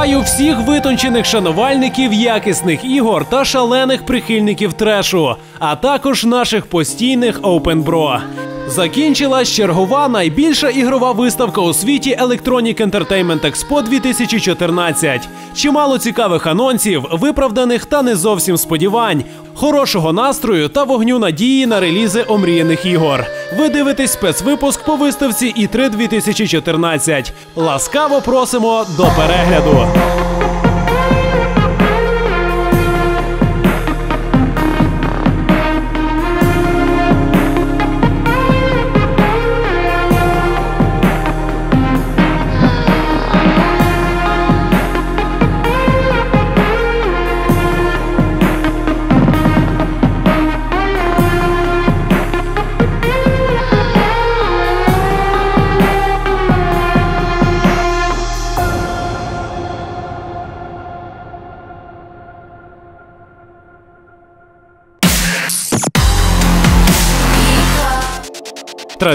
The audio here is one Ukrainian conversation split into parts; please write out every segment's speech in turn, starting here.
Вітаю всіх витончених шанувальників якісних ігор та шалених прихильників трешу, а також наших постійних Bro. Закінчилась чергова найбільша ігрова виставка у світі Electronic Entertainment Expo 2014. Чимало цікавих анонсів, виправданих та не зовсім сподівань, хорошого настрою та вогню надії на релізи омріяних ігор. Ви дивитесь спецвипуск по виставці І3 2014. Ласкаво просимо до перегляду.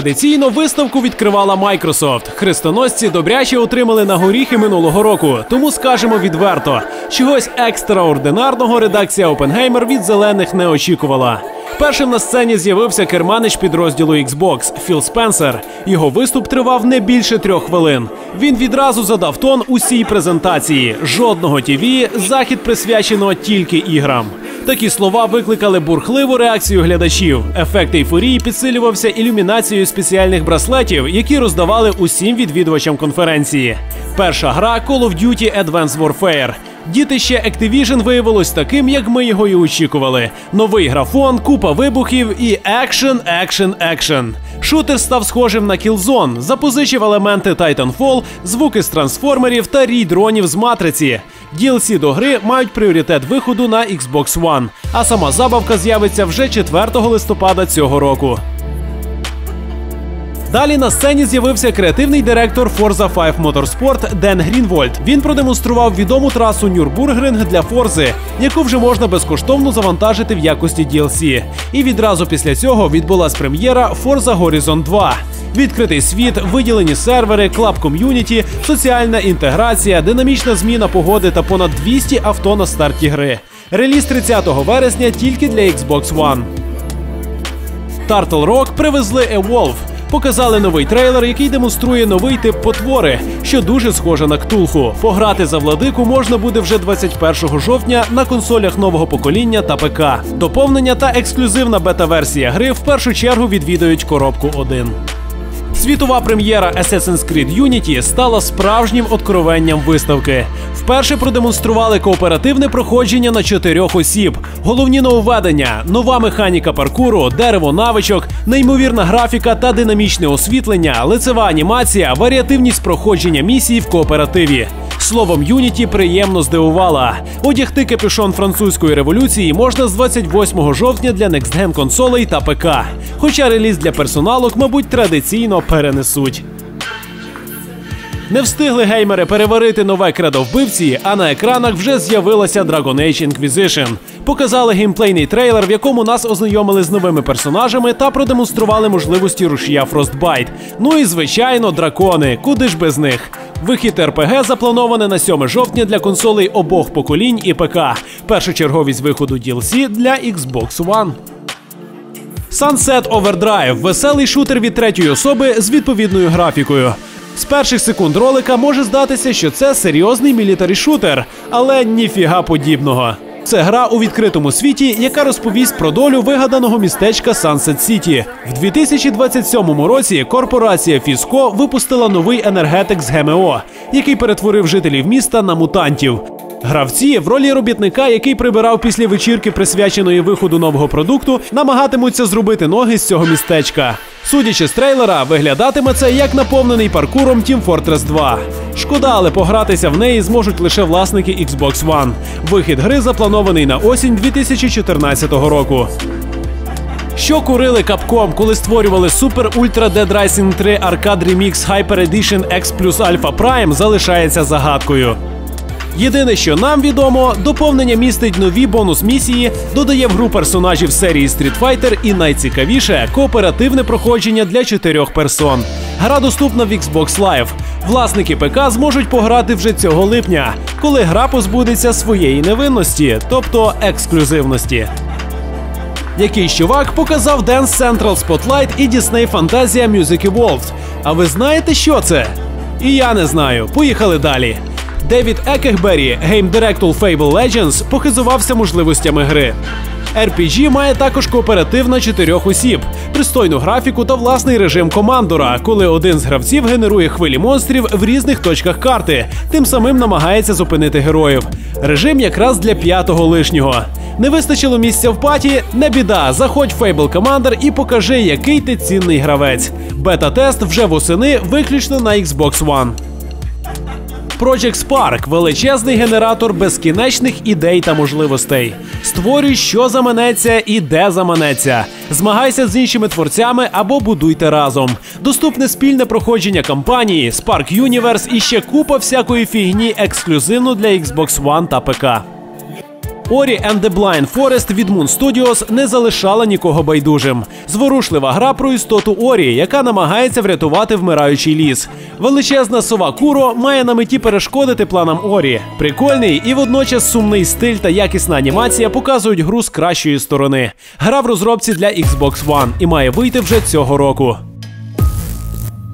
Традиційно виставку відкривала Microsoft. Хрестоносці добряче отримали на горіхи минулого року. Тому скажемо відверто, чогось екстраординарного редакція Oppenheimer від зелених не очікувала. Першим на сцені з'явився керманич підрозділу Xbox Філ Спенсер. Його виступ тривав не більше трьох хвилин. Він відразу задав тон усій презентації. Жодного ТІВІ, захід присвячено тільки іграм. Такі слова викликали бурхливу реакцію глядачів. Ефект ейфорії підсилювався ілюмінацією спеціальних браслетів, які роздавали усім відвідувачам конференції. Перша гра Call of Duty Advanced Warfare. Дітище Activision виявилось таким, як ми його і очікували. Новий графон, купа вибухів і екшен, екшен, екшен. Шутер став схожим на Killzone, запозичив елементи Titanfall, звуки з трансформерів та рій дронів з матриці. DLC до гри мають пріоритет виходу на Xbox One, а сама забавка з'явиться вже 4 листопада цього року. Далі на сцені з'явився креативний директор Forza 5 Motorsport Ден Грінвольд. Він продемонстрував відому трасу Нюрбургринг для Форзи, яку вже можна безкоштовно завантажити в якості DLC. І відразу після цього відбулась прем'єра Forza Horizon 2. Відкритий світ, виділені сервери, клаб ком'юніті, соціальна інтеграція, динамічна зміна погоди та понад 200 авто на старті гри. Реліз 30 вересня тільки для Xbox One. Turtle Rock привезли Evolve. Показали новий трейлер, який демонструє новий тип потвори, що дуже схоже на ктулху. Пограти за владику можна буде вже 21 жовтня на консолях нового покоління та ПК. Доповнення та ексклюзивна бета-версія гри в першу чергу відвідують коробку 1. Світова прем'єра Assassin's Creed Unity стала справжнім откровенням виставки. Вперше продемонстрували кооперативне проходження на чотирьох осіб, головні нововведення, нова механіка паркуру, дерево навичок, неймовірна графіка та динамічне освітлення, лицева анімація, варіативність проходження місії в кооперативі. Словом, Unity приємно здивувала. Одягти капюшон французької революції можна з 28 жовтня для Next Gen консолей та ПК. Хоча реліз для персоналок, мабуть, традиційно перенесуть. Не встигли геймери переварити нове кредо вбивці, а на екранах вже з'явилася Dragon Age Inquisition. Показали геймплейний трейлер, в якому нас ознайомили з новими персонажами та продемонстрували можливості рушія Frostbite. Ну і звичайно, дракони. Куди ж без них? Вихід РПГ заплановане на 7 жовтня для консолей обох поколінь і ПК. Першочерговість виходу DLC для Xbox One. Sunset Overdrive – веселий шутер від третьої особи з відповідною графікою. З перших секунд ролика може здатися, що це серйозний мілітарі шутер, але ніфіга подібного. Це гра у відкритому світі, яка розповість про долю вигаданого містечка Sunset City. В 2027 році корпорація Фіско випустила новий енергетик з ГМО, який перетворив жителів міста на мутантів. Гравці в ролі робітника, який прибирав після вечірки, присвяченої виходу нового продукту, намагатимуться зробити ноги з цього містечка. Судячи з трейлера, виглядатиме це як наповнений паркуром Team Fortress 2. Шкода, але погратися в неї зможуть лише власники Xbox One. Вихід гри запланований на осінь 2014 року. Що курили Capcom, коли створювали Super Ultra Dead Rising 3 Arcade Remix Hyper Edition X Plus Alpha Prime, залишається загадкою. Єдине, що нам відомо, доповнення містить нові бонус-місії, додає в гру персонажів серії Street Fighter і найцікавіше кооперативне проходження для чотирьох персон. Гра доступна в Xbox Live. Власники ПК зможуть пограти вже цього липня, коли гра позбудеться своєї невинності, тобто ексклюзивності. Якийсь чувак показав Dance Central Spotlight і Disney Fantasia Music Evolved. А ви знаєте, що це? І я не знаю. Поїхали далі. Девід Екехбері, гейм-директор Fable Legends, похизувався можливостями гри. RPG має також кооператив на чотирьох осіб, пристойну графіку та власний режим командора, коли один з гравців генерує хвилі монстрів в різних точках карти, тим самим намагається зупинити героїв. Режим якраз для п'ятого лишнього. Не вистачило місця в паті, не біда. Заходь в Fable Commander і покажи, який ти цінний гравець. Бета-тест вже восени виключно на Xbox One. Project Spark – величезний генератор безкінечних ідей та можливостей. Створюй, що заманеться і де заманеться. Змагайся з іншими творцями або будуйте разом. Доступне спільне проходження кампанії, Spark Universe і ще купа всякої фігні ексклюзивно для Xbox One та ПК. Ori and the Blind Forest від Moon Studios не залишала нікого байдужим. Зворушлива гра про істоту Орі, яка намагається врятувати вмираючий ліс. Величезна сова Куро має на меті перешкодити планам Орі. Прикольний і водночас сумний стиль та якісна анімація показують гру з кращої сторони. Гра в розробці для Xbox One і має вийти вже цього року.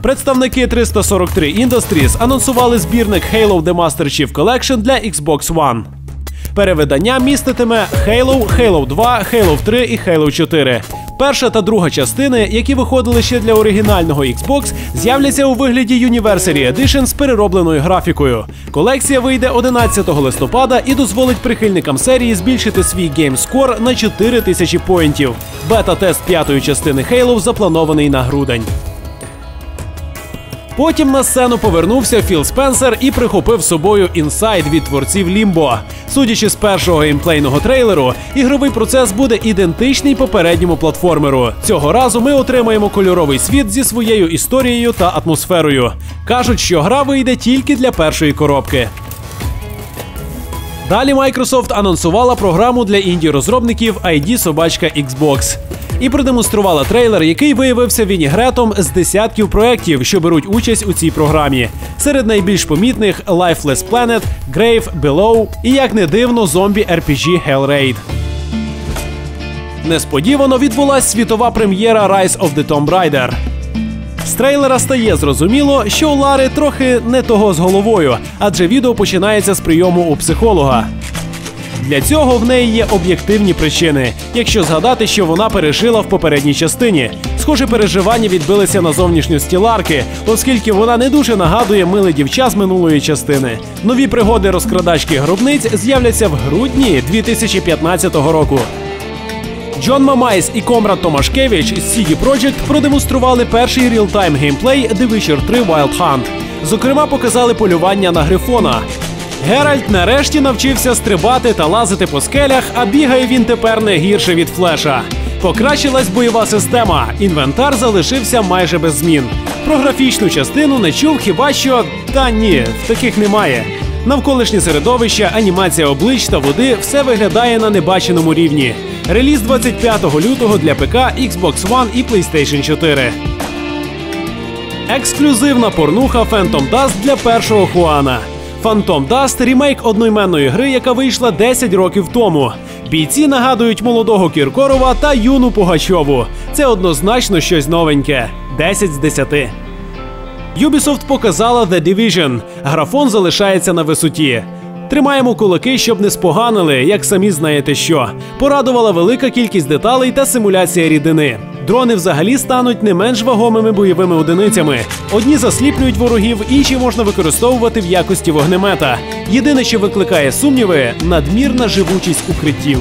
Представники 343 Industries анонсували збірник Halo The Master Chief Collection для Xbox One. Перевидання міститиме Halo, Halo 2, Halo 3 і Halo 4. Перша та друга частини, які виходили ще для оригінального Xbox, з'являться у вигляді Anniversary Edition з переробленою графікою. Колекція вийде 11 листопада і дозволить прихильникам серії збільшити свій геймскор на 4000 поінтів. Бета-тест п'ятої частини Halo запланований на грудень. Потім на сцену повернувся Філ Спенсер і прихопив собою інсайд від творців Лімбо. Судячи з першого геймплейного трейлеру, ігровий процес буде ідентичний попередньому платформеру. Цього разу ми отримаємо кольоровий світ зі своєю історією та атмосферою. Кажуть, що гра вийде тільки для першої коробки. Далі Microsoft анонсувала програму для інді розробників ID Собачка Xbox і продемонструвала трейлер, який виявився вінігретом з десятків проєктів, що беруть участь у цій програмі. Серед найбільш помітних Lifeless Planet, Grave, Below і як не дивно, зомбі RPG Hellraid. Несподівано відбулася світова прем'єра Rise of the Tomb Raider. З трейлера стає зрозуміло, що у Лари трохи не того з головою, адже відео починається з прийому у психолога. Для цього в неї є об'єктивні причини, якщо згадати, що вона пережила в попередній частині. Схоже, переживання відбилися на зовнішньості Ларки, оскільки вона не дуже нагадує миле дівча з минулої частини. Нові пригоди розкрадачки гробниць з'являться в грудні 2015 року. Джон Мамайс і Комрад Томашкевич з CD Projekt продемонстрували перший реалтайм геймплей The Witcher 3 Wild Hunt. Зокрема, показали полювання на грифона. Геральт нарешті навчився стрибати та лазити по скелях, а бігає він тепер не гірше від флеша. Покращилась бойова система. Інвентар залишився майже без змін. Про графічну частину не чув хіба що та ні, таких немає. Навколишнє середовище, анімація облич та води все виглядає на небаченому рівні. Реліз 25 лютого для ПК, Xbox One і PlayStation 4. Ексклюзивна порнуха Phantom Dust для першого Хуана. Phantom Dust – ремейк одноіменної гри, яка вийшла 10 років тому. Бійці нагадують молодого Кіркорова та юну Пугачову. Це однозначно щось новеньке. 10 з 10. Ubisoft показала The Division. Графон залишається на висоті. Тримаємо кулаки, щоб не споганили, як самі знаєте що. Порадувала велика кількість деталей та симуляція рідини. Дрони взагалі стануть не менш вагомими бойовими одиницями. Одні засліплюють ворогів, інші можна використовувати в якості вогнемета. Єдине, що викликає сумніви надмірна живучість укриттів.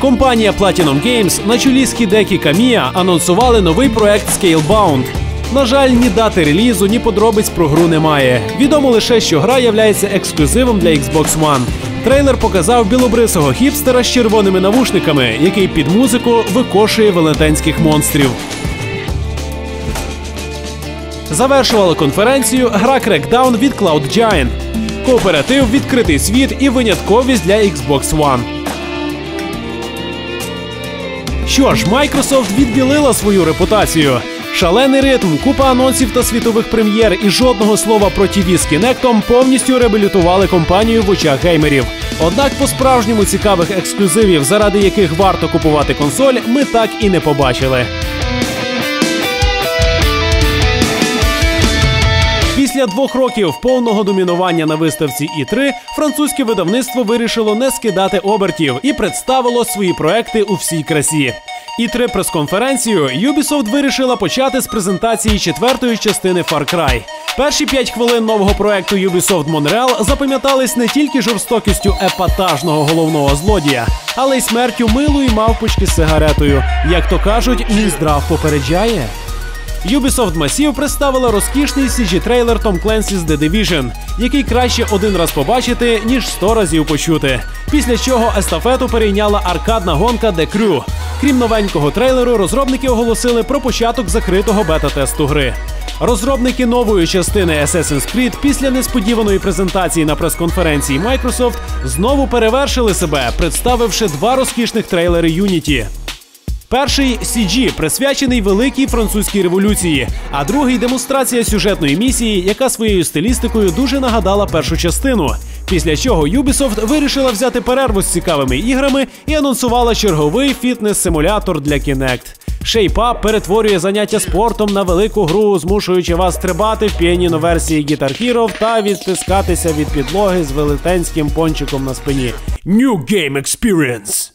Компанія Platinum Games на чолі з Хідекі Камія анонсували новий проект Scalebound. На жаль, ні дати релізу, ні подробиць про гру немає. Відомо лише, що гра являється ексклюзивом для Xbox One. Трейлер показав білобрисого хіпстера з червоними навушниками, який під музику викошує велетенських монстрів. Завершувала конференцію гра Crackdown від Cloud Giant. Кооператив, відкритий світ і винятковість для Xbox One. Що ж, Microsoft відбілила свою репутацію. Шалений ритм, купа анонсів та світових прем'єр і жодного слова про ті з кінектом повністю реабілітували компанію в очах геймерів. Однак по-справжньому цікавих ексклюзивів, заради яких варто купувати консоль, ми так і не побачили. Після двох років повного домінування на виставці І3 французьке видавництво вирішило не скидати обертів і представило свої проекти у всій красі. І 3 прес-конференцію Ubisoft вирішила почати з презентації четвертої частини Far Cry. Перші п'ять хвилин нового проекту Ubisoft Montreal запам'ятались не тільки жорстокістю епатажного головного злодія, але й смертю милої мавпочки з сигаретою. Як то кажуть, Мінздрав попереджає. Ubisoft Massive представила розкішний cg трейлер Tom Clancy's The Division, який краще один раз побачити, ніж сто разів почути. Після чого естафету перейняла аркадна гонка The Crew. Крім новенького трейлеру, розробники оголосили про початок закритого бета-тесту гри. Розробники нової частини Assassin's Creed після несподіваної презентації на прес-конференції Microsoft знову перевершили себе, представивши два розкішних трейлери Unity. Перший CG, присвячений великій французькій революції, а другий демонстрація сюжетної місії, яка своєю стилістикою дуже нагадала першу частину. Після чого Ubisoft вирішила взяти перерву з цікавими іграми і анонсувала черговий фітнес-симулятор для Kinect. Shape перетворює заняття спортом на велику гру, змушуючи вас стрибати в піаніно-версії Guitar Hero та відтискатися від підлоги з велетенським пончиком на спині. New Game Experience!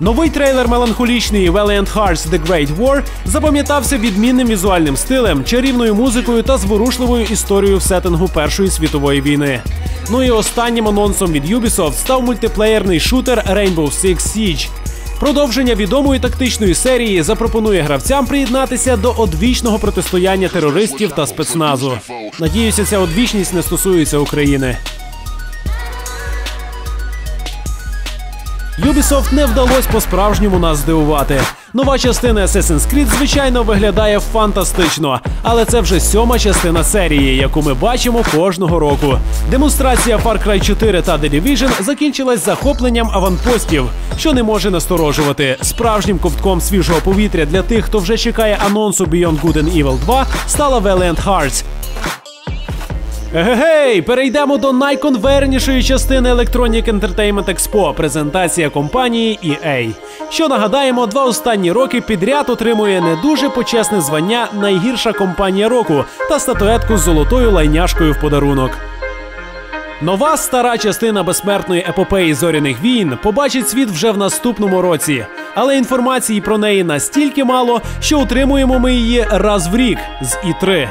Новий трейлер меланхолічний Valiant Hearts The Great War запам'ятався відмінним візуальним стилем, чарівною музикою та зворушливою історією в сеттингу Першої світової війни. Ну і останнім анонсом від Ubisoft став мультиплеєрний шутер Rainbow Six Siege. Продовження відомої тактичної серії запропонує гравцям приєднатися до одвічного протистояння терористів та спецназу. Надіюся, ця одвічність не стосується України. Ubisoft не вдалося по-справжньому нас здивувати. Нова частина Assassin's Creed, звичайно, виглядає фантастично, але це вже сьома частина серії, яку ми бачимо кожного року. Демонстрація Far Cry 4 та The Division закінчилась захопленням аванпостів, що не може насторожувати. Справжнім ковтком свіжого повітря для тих, хто вже чекає анонсу Beyond Good and Evil 2, стала Valiant Hearts. Гей, перейдемо до найконвернішої частини Electronic Entertainment Expo – презентація компанії EA. Що нагадаємо, два останні роки підряд отримує не дуже почесне звання найгірша компанія року та статуетку з золотою лайняшкою в подарунок. Нова стара частина безсмертної епопеї зоряних війн побачить світ вже в наступному році, але інформації про неї настільки мало, що отримуємо ми її раз в рік з І3.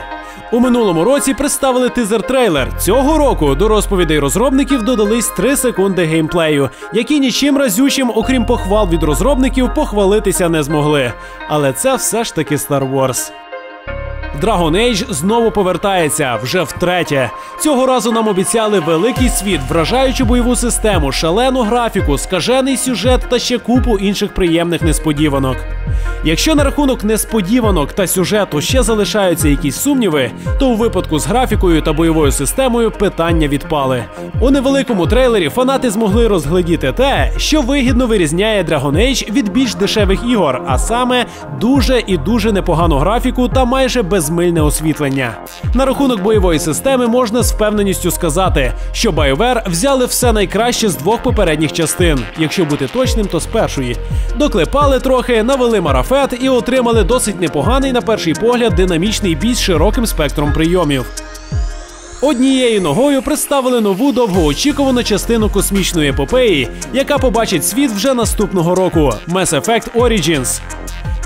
У минулому році представили тизер-трейлер. Цього року до розповідей розробників додались 3 секунди геймплею, які нічим разючим, окрім похвал від розробників, похвалитися не змогли. Але це все ж таки Star Wars. Dragon Age знову повертається вже втретє. Цього разу нам обіцяли великий світ, вражаючу бойову систему, шалену графіку, скажений сюжет та ще купу інших приємних несподіванок. Якщо на рахунок несподіванок та сюжету ще залишаються якісь сумніви, то у випадку з графікою та бойовою системою питання відпали. У невеликому трейлері фанати змогли розглядіти те, що вигідно вирізняє Dragon Age від більш дешевих ігор, а саме дуже і дуже непогану графіку та майже безмильне освітлення. На рахунок бойової системи можна з впевненістю сказати, що BioWare взяли все найкраще з двох попередніх частин, якщо бути точним, то з першої. Доклепали трохи, навели марафет і отримали досить непоганий на перший погляд динамічний бій з широким спектром прийомів. Однією ногою представили нову довгоочікувану частину космічної епопеї, яка побачить світ вже наступного року Mass Effect Origins.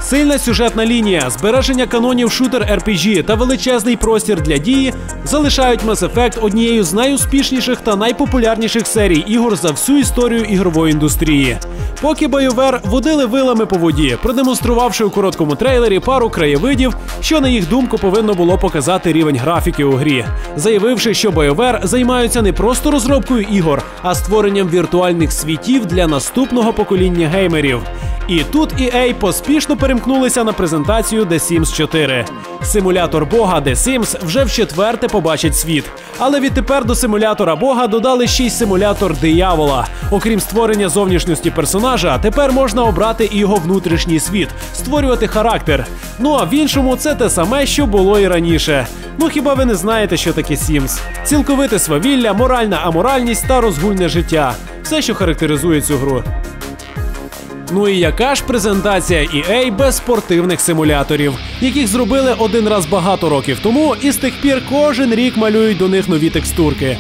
Сильна сюжетна лінія, збереження канонів шутер RPG та величезний простір для дії залишають Mass Effect однією з найуспішніших та найпопулярніших серій ігор за всю історію ігрової індустрії. Поки BioWare водили вилами по воді, продемонструвавши у короткому трейлері пару краєвидів, що на їх думку повинно було показати рівень графіки у грі, заявивши, що BioWare займаються не просто розробкою ігор, а створенням віртуальних світів для наступного покоління геймерів. І тут EA поспішно перемкнулися на презентацію The Sims 4. Симулятор Бога The Sims вже в четверте побачить світ. Але відтепер до симулятора Бога додали ще й симулятор диявола. Окрім створення зовнішності персонажа, тепер можна обрати і його внутрішній світ, створювати характер. Ну а в іншому це те саме, що було і раніше. Ну хіба ви не знаєте, що таке Sims? Цілковите свавілля, моральна аморальність та розгульне життя. Все, що характеризує цю гру. Ну і яка ж презентація EA без спортивних симуляторів, яких зробили один раз багато років тому, і з тих пір кожен рік малюють до них нові текстурки.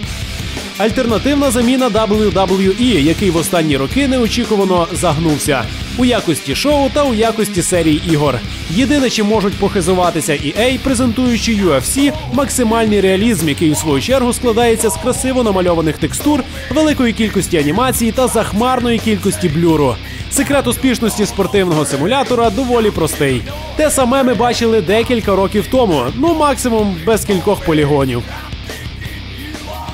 Альтернативна заміна WWE, який в останні роки неочікувано загнувся у якості шоу та у якості серій ігор. Єдине, чим можуть похизуватися EA, презентуючи UFC, максимальний реалізм, який у свою чергу складається з красиво намальованих текстур, великої кількості анімацій та захмарної кількості блюру. Секрет успішності спортивного симулятора доволі простий. Те саме ми бачили декілька років тому, ну максимум без кількох полігонів.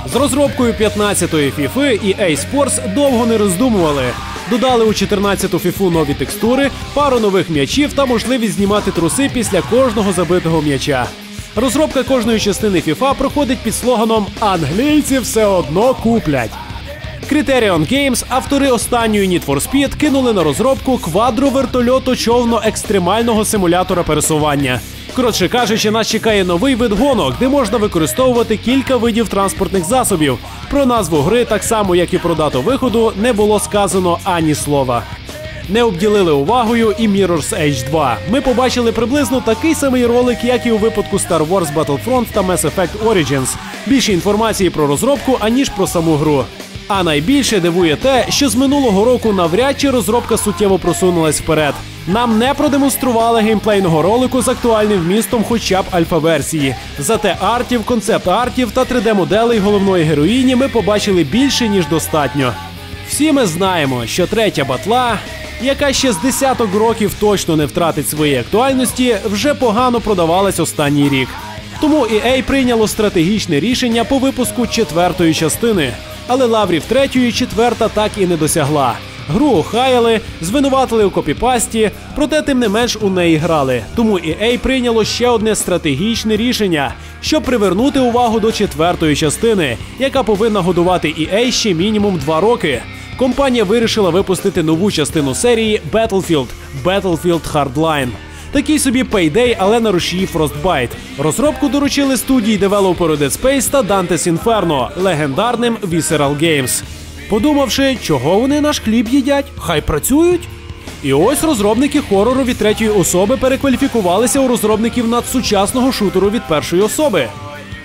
З розробкою 15-ї FIFA EA Sports довго не роздумували. Додали у 14-ту FIFA нові текстури, пару нових м'ячів та можливість знімати труси після кожного забитого м'яча. Розробка кожної частини FIFA проходить під слоганом Англійці все одно куплять. Criterion Games, автори останньої Need for Speed, кинули на розробку квадру вертольоту човно екстремального симулятора пересування. Коротше кажучи, нас чекає новий вид гонок, де можна використовувати кілька видів транспортних засобів. Про назву гри, так само як і про дату виходу, не було сказано ані слова. Не обділили увагою і Mirror's Edge 2. Ми побачили приблизно такий самий ролик, як і у випадку Star Wars Battlefront та Mass Effect Origins. Більше інформації про розробку, аніж про саму гру. А найбільше дивує те, що з минулого року навряд чи розробка суттєво просунулась вперед. Нам не продемонстрували геймплейного ролику з актуальним вмістом, хоча б альфа-версії. Зате артів, концепт-артів та 3D-моделей головної героїні ми побачили більше ніж достатньо. Всі ми знаємо, що третя батла, яка ще з десяток років точно не втратить своєї актуальності, вже погано продавалась останній рік. Тому EA прийняло стратегічне рішення по випуску четвертої частини. Але лаврів третьої четверта так і не досягла. Гру охаяли, звинуватили у копіпасті, проте тим не менш у неї грали. Тому EA прийняло ще одне стратегічне рішення, щоб привернути увагу до четвертої частини, яка повинна годувати EA ще мінімум два роки. Компанія вирішила випустити нову частину серії Battlefield – Battlefield Hardline. Такий собі Payday, але на рушії Frostbite. Розробку доручили студії девелоперу Dead Space та Dante's Inferno, легендарним Visceral Games. Подумавши, чого вони наш хліб їдять, хай працюють. І ось розробники хорору від третьої особи перекваліфікувалися у розробників надсучасного шутеру від першої особи.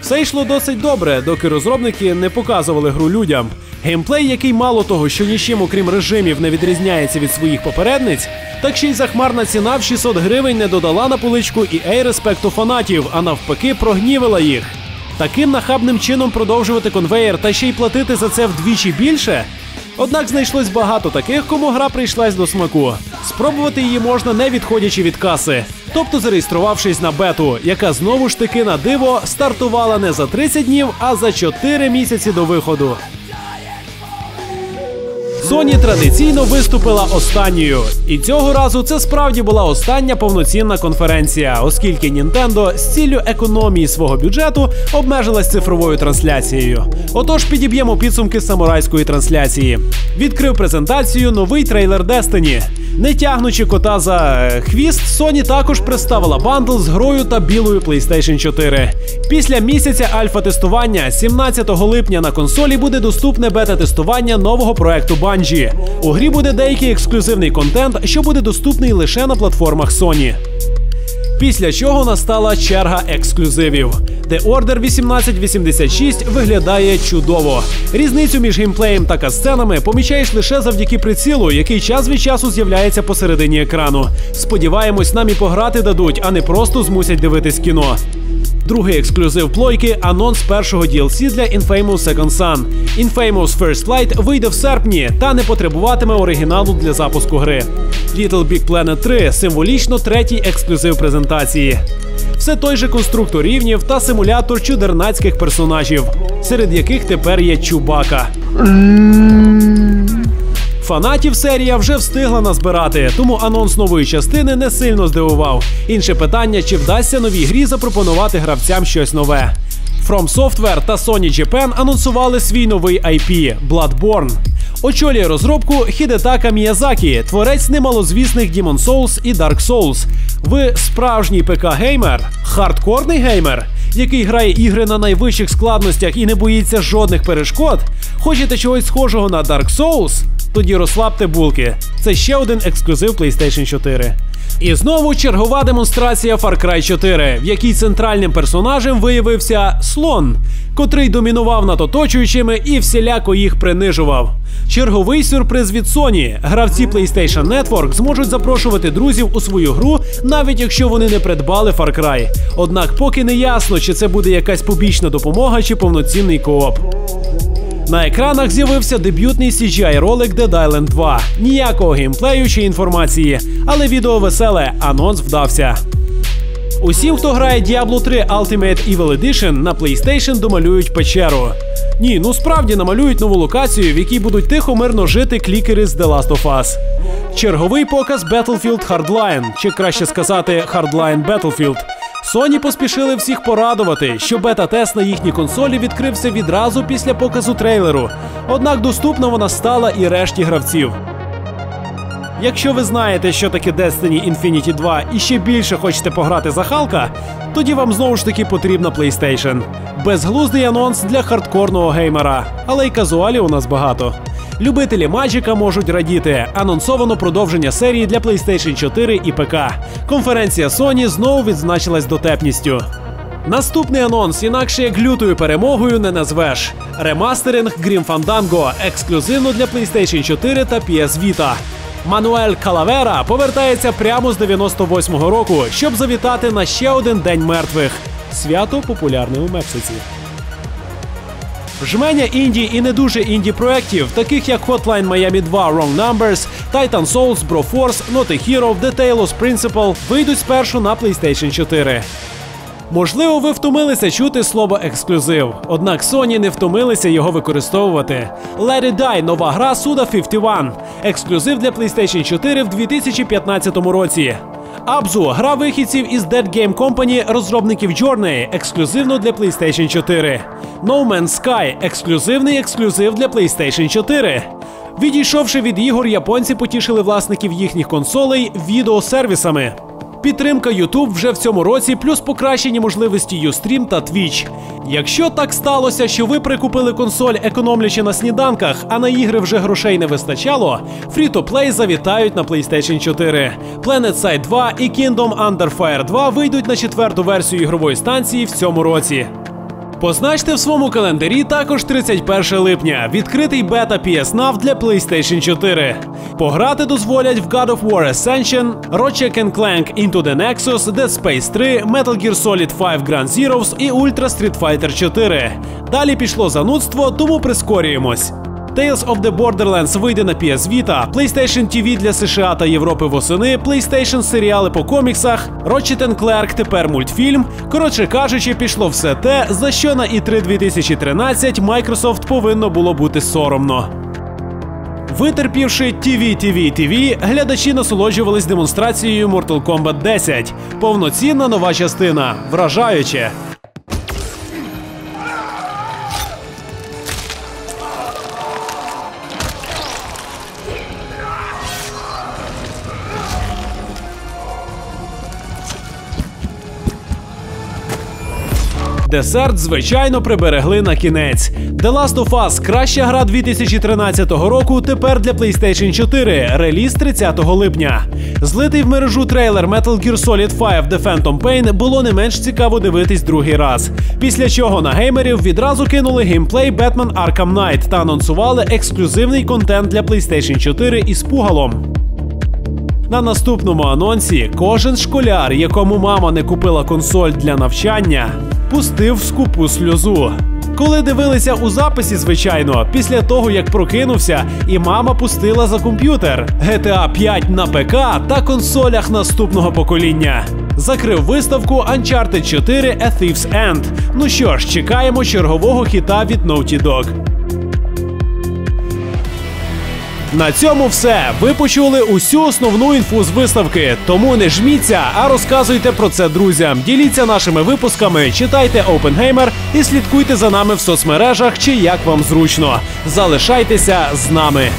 Все йшло досить добре, доки розробники не показували гру людям. Геймплей, який мало того, що нічим, окрім режимів, не відрізняється від своїх попередниць, так ще й захмарна ціна в 600 гривень не додала на поличку ей респекту фанатів, а навпаки, прогнівила їх. Таким нахабним чином продовжувати конвеєр та ще й платити за це вдвічі більше. Однак знайшлось багато таких, кому гра прийшлась до смаку. Спробувати її можна не відходячи від каси, тобто зареєструвавшись на бету, яка знову ж таки на диво стартувала не за 30 днів, а за 4 місяці до виходу. Sony традиційно виступила останньою, і цього разу це справді була остання повноцінна конференція, оскільки Nintendo з ціллю економії свого бюджету обмежилась цифровою трансляцією. Отож, підіб'ємо підсумки самурайської трансляції. Відкрив презентацію новий трейлер Destiny. Не тягнучи кота за е, хвіст, Sony також представила бандл з грою та білою PlayStation 4. Після місяця альфа-тестування, 17 липня на консолі буде доступне бета-тестування нового проекту Bungie. У грі буде деякий ексклюзивний контент, що буде доступний лише на платформах Sony. Після чого настала черга ексклюзивів. The Order 1886 виглядає чудово. Різницю між геймплеєм та касценами помічаєш лише завдяки прицілу, який час від часу з'являється посередині екрану. Сподіваємось, нам і пограти дадуть, а не просто змусять дивитись кіно. Другий ексклюзив плойки анонс першого DLC для Infamous Second Son. Infamous First Light вийде в серпні та не потребуватиме оригіналу для запуску гри. Little Big Planet 3 символічно третій ексклюзив презентації. Все той же конструктор рівнів та симулятор чудернацьких персонажів, серед яких тепер є Чубака. Фанатів серія вже встигла назбирати, тому анонс нової частини не сильно здивував. Інше питання: чи вдасться новій грі запропонувати гравцям щось нове. From Software та Sony Japan анонсували свій новий IP – Bloodborne. Очолює розробку Хідетака Міязакі, творець немалозвісних Demon Souls і Dark Souls. Ви справжній ПК-геймер, хардкорний геймер, який грає ігри на найвищих складностях і не боїться жодних перешкод. Хочете чогось схожого на Dark Souls? Тоді розслабте булки. Це ще один ексклюзив PlayStation 4. І знову чергова демонстрація Far Cry 4, в якій центральним персонажем виявився слон, котрий домінував над оточуючими і всіляко їх принижував. Черговий сюрприз від Sony. Гравці PlayStation Network зможуть запрошувати друзів у свою гру, навіть якщо вони не придбали Far Cry. Однак поки не ясно, чи це буде якась побічна допомога чи повноцінний кооп. На екранах з'явився дебютний CGI ролик Dead Island 2. Ніякого геймплею чи інформації, але відео веселе, анонс вдався. Усім, хто грає Diablo 3 Ultimate Evil Edition, на PlayStation домалюють печеру. Ні, ну справді намалюють нову локацію, в якій будуть тихо мирно жити клікери з The Last of Us. Черговий показ Battlefield Hardline, чи краще сказати Hardline Battlefield. Sony поспішили всіх порадувати, що бета-тест на їхній консолі відкрився відразу після показу трейлеру. Однак доступна вона стала і решті гравців. Якщо ви знаєте, що таке Destiny Infinity 2 і ще більше хочете пограти за Халка, тоді вам знову ж таки потрібна PlayStation. Безглуздий анонс для хардкорного геймера, але й казуалів у нас багато. Любителі Маджика можуть радіти. Анонсовано продовження серії для PlayStation 4 і ПК. Конференція Sony знову відзначилась дотепністю. Наступний анонс, інакше як лютою перемогою не назвеш. Ремастеринг Grim Fandango ексклюзивно для PlayStation 4 та PS Vita. Мануель Калавера повертається прямо з 98-го року, щоб завітати на ще один день мертвих. Свято популярне у Мексиці. Жменя інді і не дуже інді проєктів, таких як Hotline Miami 2 Wrong Numbers, Titan Souls, Broforce, Not Hero, The Talos Principle вийдуть спершу на PlayStation 4. Можливо, ви втомилися чути слово ексклюзив, однак Sony не втомилися його використовувати. Let It Die – нова гра Suda 51, ексклюзив для PlayStation 4 в 2015 році. Абзу гра вихідців із Dead Game Company, розробників Journey, ексклюзивно для PlayStation 4. No Man's Sky ексклюзивний ексклюзив для PlayStation 4. Відійшовши від ігор, японці потішили власників їхніх консолей відеосервісами. Підтримка YouTube вже в цьому році, плюс покращені можливості Юстрім та Twitch. Якщо так сталося, що ви прикупили консоль, економлячи на сніданках, а на ігри вже грошей не вистачало, Free-to-Play завітають на PlayStation 4. PlanetSide 2 і Kingdom Under Fire 2 вийдуть на четверту версію ігрової станції в цьому році. Позначте в своєму календарі також 31 липня. Відкритий бета PS Now для PlayStation 4. Пограти дозволять в God of War Ascension, Ratchet Clank Into the Nexus, Dead Space 3, Metal Gear Solid 5 Grand Zeroes і Ultra Street Fighter 4. Далі пішло занудство, тому прискорюємось. Tales of the Borderlands вийде на PS Vita, PlayStation TV для США та Європи восени, PlayStation серіали по коміксах, Ratchet Clank тепер мультфільм. Коротше кажучи, пішло все те, за що на E3 2013 Microsoft повинно було бути соромно. Витерпівши TV, TV, TV, глядачі насолоджувались демонстрацією Mortal Kombat 10. Повноцінна нова частина. Вражаюче. Десерт, звичайно, приберегли на кінець. The Last of Us – краща гра 2013 року. Тепер для PlayStation 4. Реліз 30 липня. Злитий в мережу трейлер Metal Gear Solid 5 The Phantom Pain було не менш цікаво дивитись другий раз. Після чого на геймерів відразу кинули геймплей Batman Arkham Knight та анонсували ексклюзивний контент для PlayStation 4 із пугалом. На наступному анонсі кожен школяр, якому мама не купила консоль для навчання, пустив скупу сльозу. Коли дивилися у записі, звичайно, після того як прокинувся, і мама пустила за комп'ютер GTA 5 на ПК та консолях наступного покоління. Закрив виставку Uncharted 4 A Thief's End. Ну що ж, чекаємо чергового хіта від Naughty Dog. На цьому все. Ви почули усю основну інфу з виставки. Тому не жміться, а розказуйте про це друзям. Діліться нашими випусками, читайте Опенгеймер і слідкуйте за нами в соцмережах чи як вам зручно. Залишайтеся з нами.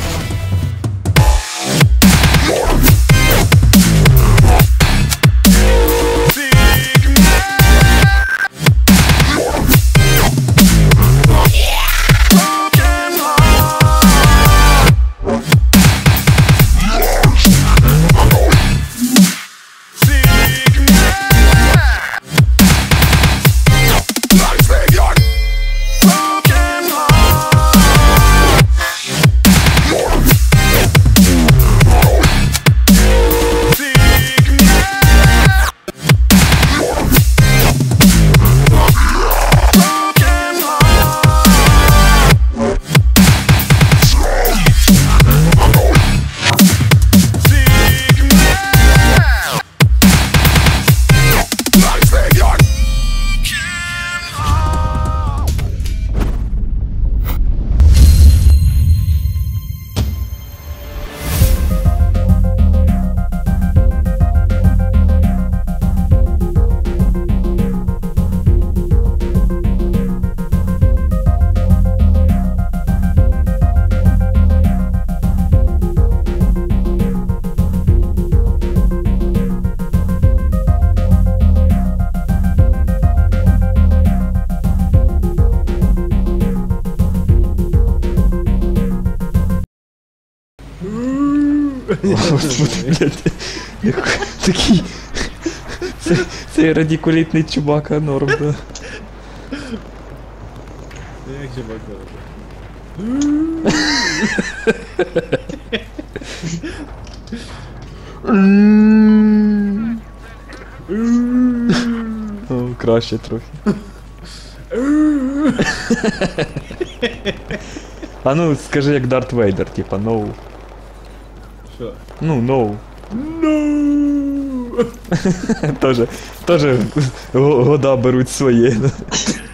Такий. Це, цей радикулітний чубака норм, да. Як же бакала? О, краще трохи. А ну, скажи як Дарт Вейдер, типа, ноу. Що? Ну, ноу. Тоже, тоже года беруть своє.